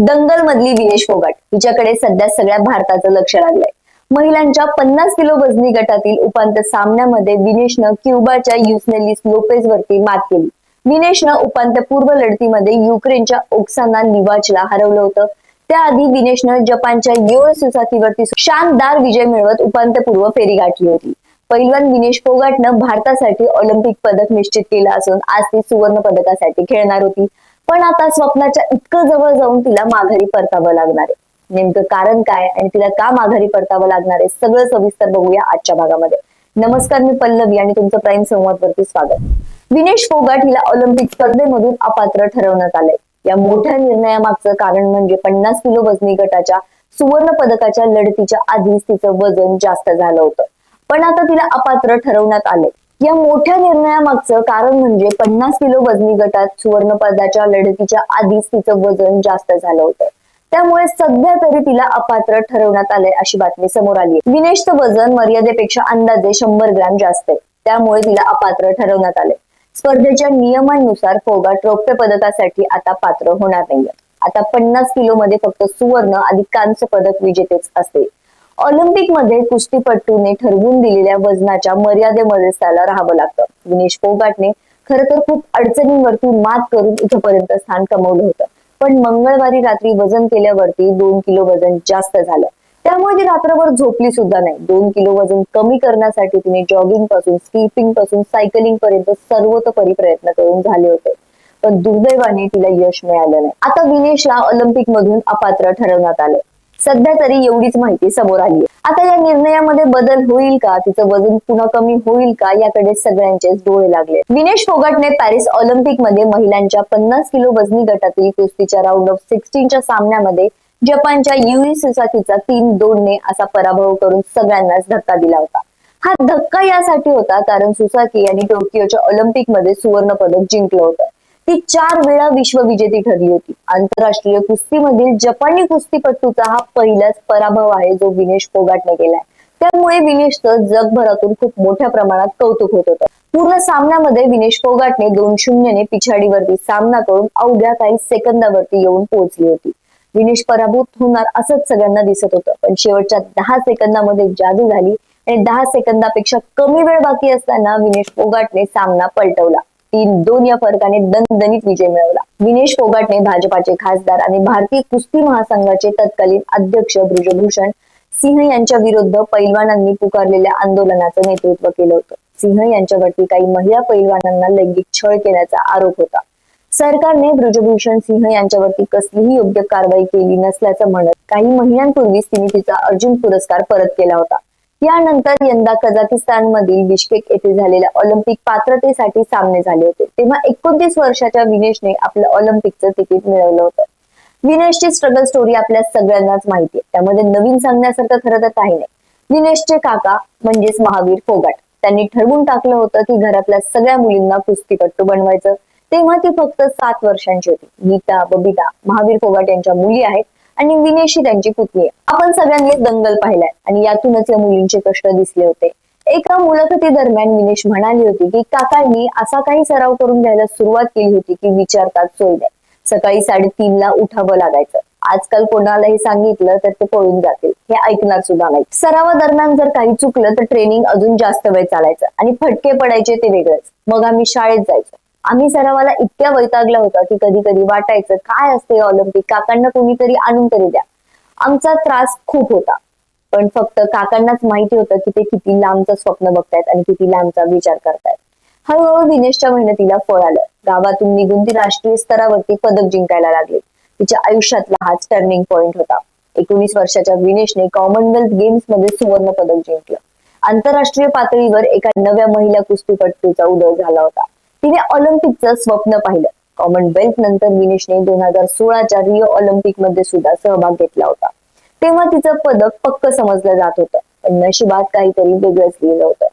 दंगल मधली विनेश फोगाट. हिच्याकडे सध्या सगळ्या भारताचं लक्ष लागलंय. महिलांच्या पन्नास किलो वजनी गटातील उपांत्य सामन्यामध्ये विनेशनं क्युबाच्या युसनेलिस लोपेज वरती मात केली. विनेशनं उपांत्यपूर्व लढतीमध्ये युक्रेनच्या ओक्साना निवाचला हरवलं होतं. त्याआधी विनेशनं जपानच्या योर सुसाकीवरती शानदार विजय मिळवत उपांत्यपूर्व फेरी गाठली होती. पैलवान विनेश फोगाटनं भारतासाठी ऑलिम्पिक पदक निश्चित केलं असून आज ती सुवर्ण पदकासाठी खेळणार होती. पण आता स्वप्नाच्या इतकं जवळ जाऊन तिला माघारी परतावं लागणार आहे. नेमकं कारण काय आणि तिला का माघारी परतावं लागणार आहे सगळं सविस्तर बघूया आजच्या भागामध्ये. नमस्कार मी पल्लवी आणि तुमचं प्राईम संवाद वरती स्वागत. विनेश फोगाट हिला ऑलिम्पिक स्पर्धेमधून अपात्र ठरवण्यात आलंय. या मोठ्या निर्णयामागचं कारण म्हणजे पन्नास किलो वजनी गटाच्या सुवर्ण पदकाच्या लढतीच्या आधीच तिचं वजन जास्त झालं होतं. पण आता तिला अपात्र ठरवण्यात आले या मोठ्या निर्णयामागचं कारण म्हणजे पन्नास किलो वजनी गटात सुवर्ण पदाच्या लढतीच्या आधीच तिचं वजन जास्त झालं होतं. त्यामुळे सध्या तरी तिला अपात्र ठरवण्यात आलंय अशी बातमी समोर आली विनेशचं वजन मर्यादेपेक्षा अंदाजे शंभर ग्रॅम जास्त आहे. त्यामुळे तिला अपात्र ठरवण्यात आले स्पर्धेच्या नियमांनुसार फोगाट रौप्य पदकासाठी आता पात्र होणार नाहीये. आता पन्नास किलो मध्ये फक्त सुवर्ण आणि कांस्य पदक विजेतेच असते ऑलिम्पिकमध्ये कुस्तीपटूने ठरवून दिलेल्या वजनाच्या मर्यादेमध्येच त्याला राहावं लागतं. विनेश फोगाटने खर तर खूप अडचणींवरती मात करून इथपर्यंत स्थान कमवलं होतं. पण मंगळवारी रात्री वजन केल्यावरती दोन किलो वजन जास्त झालं. त्यामुळे ती रात्रभर झोपली सुद्धा नाही. दोन किलो वजन कमी करण्यासाठी तिने जॉगिंगपासून स्किपिंगपासून सायकलिंग पर्यंत सर्वतोपरी प्रयत्न करून झाले होते. पण दुर्दैवाने तिला यश मिळालं नाही. आता विनेशला ऑलिम्पिक मधून अपात्र ठरवण्यात आले. सध्या तरी एवढीच माहिती समोर आली आता या निर्णयामध्ये बदल होईल का? तिचं वजन पुन्हा कमी होईल का? याकडे सगळ्यांचेच डोळे लागले विनेश फोगाटने पॅरिस ऑलिम्पिकमध्ये महिलांच्या पन्नास किलो वजनी गटातील कुस्तीच्या राऊंड ऑफ सिक्स्टीनच्या सामन्यामध्ये जपानच्या युई सुसाकीचा तीन दोनने असा पराभव करून सगळ्यांनाच धक्का दिला होता. हा धक्का यासाठी होता कारण सुसाकी यांनी टोकियोच्या ऑलिम्पिकमध्ये सुवर्ण पदक जिंकलं होतं. ती चार वेळा विश्वविजेती ठरली होती. आंतरराष्ट्रीय कुस्तीमधील जपानी कुस्तीपटूचा हा पहिलाच पराभव आहे जो विनेश फोगाटने केलाय. त्यामुळे विनेशचं जगभरातून खूप मोठ्या प्रमाणात कौतुक होत होतं. पूर्ण सामन्यामध्ये विनेश फोगाटने दोन शून्यने पिछाडीवरती सामना करून अवघ्या काही सेकंदावरती येऊन पोहोचली होती. विनेश पराभूत होणार असंच सगळ्यांना दिसत होतं पण शेवटच्या दहा सेकंदामध्ये जादू झाली आणि दहा सेकंदापेक्षा कमी वेळ बाकी असताना विनेश फोगाटने सामना पलटवला. तीन दोन या फरकाने दणदणीत विजय मिळवला. विनेश फोगाटने भाजपाचे खासदार आणि भारतीय कुस्ती महासंघाचे तत्कालीन अध्यक्ष ब्रिजभूषण सिंह यांच्या विरुद्ध पैलवानांनी पुकारलेल्या आंदोलनाचं नेतृत्व केलं होतं. सिंह यांच्यावरती काही महिला पैलवानांना लैंगिक छळ केल्याचा आरोप होता. सरकारने ब्रजभूषण सिंह यांच्यावरती कसलीही योग्य कारवाई केली नसल्याचं म्हणत काही महिन्यांपूर्वीच तिने तिचा अर्जुन पुरस्कार परत केला होता. यानंतर यंदा कझाकिस्तान मधील बिश्केक येथे झालेल्या ऑलिम्पिक पात्रतेसाठी सामने झाले होते. तेव्हा एकोणतीस वर्षाच्या विनेशने आपलं ऑलिम्पिकचं तिकीट मिळवलं होतं. विनेशची स्ट्रगल स्टोरी आपल्या सगळ्यांनाच माहिती आहे. त्यामध्ये नवीन सांगण्यासारखं खरं तर काही नाही. विनेशचे काका म्हणजेच महावीर फोगाट. त्यांनी ठरवून टाकलं होतं की घरातल्या सगळ्या मुलींना कुस्तीपट्टू बनवायचं. तेव्हा ती फक्त सात वर्षांची होती. गीता बबिता महावीर फोगाट यांच्या मुली आहेत. आणि विनेश ही त्यांची पुतणी. आहे आपण सगळ्यांनी दंगल पाहिलाय. आणि यातूनच या मुलींचे कष्ट दिसले होते. एका मुलाखती दरम्यान विनेश म्हणाली होती की काकांनी असा काही सराव करून घ्यायला सुरुवात केली होती की विचारतात सोय नाही सकाळी साडेतीनला उठावं लागायचं. आजकाल कोणालाही सांगितलं तर ते पळून जातील. हे ऐकणार सुद्धा नाही. सरावादरम्यान जर काही चुकलं तर ट्रेनिंग अजून जास्त वेळ चालायचं. आणि फटके पडायचे ते वेगळंच. मग आम्ही शाळेत जायचो. आम्ही सरावाला इतक्या वैतागला होता की कधी कधी वाटायचं काय असते ऑलिम्पिक? काकांना कुणीतरी आणून तरी द्या. आमचा त्रास खूप होता. पण फक्त काकांनाच माहिती होतं की ते किती लांबचं स्वप्न बघतायत आणि किती लांबचा विचार करतायत. हळूहळू विनेशच्या मेहनतीला फळ आलं. गावातून निघून ती राष्ट्रीय स्तरावरती पदक जिंकायला लागली. तिच्या आयुष्यातला हाच टर्निंग पॉइंट होता. एकोणीस वर्षाच्या विनेशने कॉमनवेल्थ गेम्समध्ये सुवर्ण पदक जिंकलं. आंतरराष्ट्रीय पातळीवर एका नव्या महिला कुस्तीपटूचा उदय झाला होता. तिने ऑलिम्पिकचं स्वप्न पाहिलं. कॉमनवेल्थ नंतर विनेशने दोन हजार सोळाच्या रिओ ऑलिम्पिकमध्ये सुद्धा सहभाग घेतला होता. तेव्हा तिचं पदक पक्क समजलं जात होतं पण नशिबात काहीतरी वेगळंच लिहिलं होतं.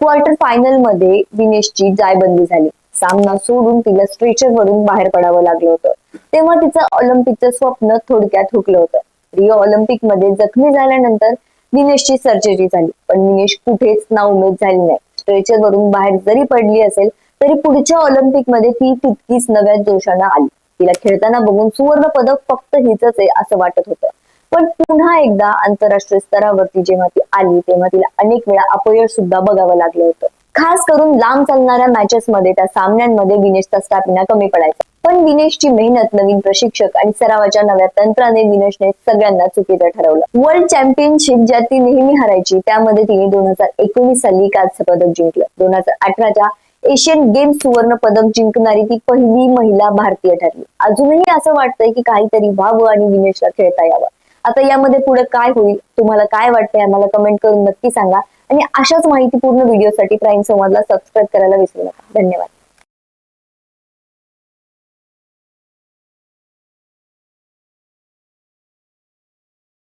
क्वार्टर फायनलमध्ये विनेशची जायबंदी झाली. सामना सोडून तिला स्ट्रेचर वरून बाहेर पडावं लागलं होतं. तेव्हा तिचं ऑलिम्पिकचं स्वप्न थोडक्यात हुकलं होतं. रिओ ऑलिम्पिकमध्ये जखमी झाल्यानंतर विनेशची सर्जरी झाली पण विनेश कुठेच नाउमेद झाली नाही. स्ट्रेचर वरून बाहेर जरी पडली असेल तरी पुढच्या ऑलिम्पिकमध्ये ती तितकीच नव्या जोशानं आली. तिला खेळताना बघून सुवर्ण पदक फक्त हिच आहे असं वाटत होतं. पण पुन्हा एकदा आंतरराष्ट्रीय स्तरावरती जेव्हा ती आली तेव्हा तिला अनेक वेळा अपयश सुद्धा बघावं लागलं होतं. खास करून लांब चालणाऱ्या मॅचेस मध्ये त्या सामन्यांमध्ये विनेशचा स्टॅमिना कमी पडायचा. पण विनेशची मेहनत नवीन प्रशिक्षक आणि सरावाच्या नव्या तंत्राने विनेशने सगळ्यांना चुकीचं ठरवलं. वर्ल्ड चॅम्पियनशिप ज्यात ती नेहमी हरायची त्यामध्ये तिने दोन हजार एकोणीस साली कांस्य पदक जिंकलं. दोन हजार अठराच्या एशियन गेम्स सुवर्ण पदक जिंकणारी ती पहिली महिला भारतीय ठरली. अजूनही असं वाटतंय की काहीतरी व्हावं आणि विनेशला खेळता यावं. आता यामध्ये पुढे काय होईल तुम्हाला काय वाटतंय आम्हाला कमेंट करून नक्की सांगा. आणि अशाच माहितीपूर्ण व्हिडिओसाठी प्राईम संवादला सबस्क्राईब करायला विसरू नका. धन्यवाद.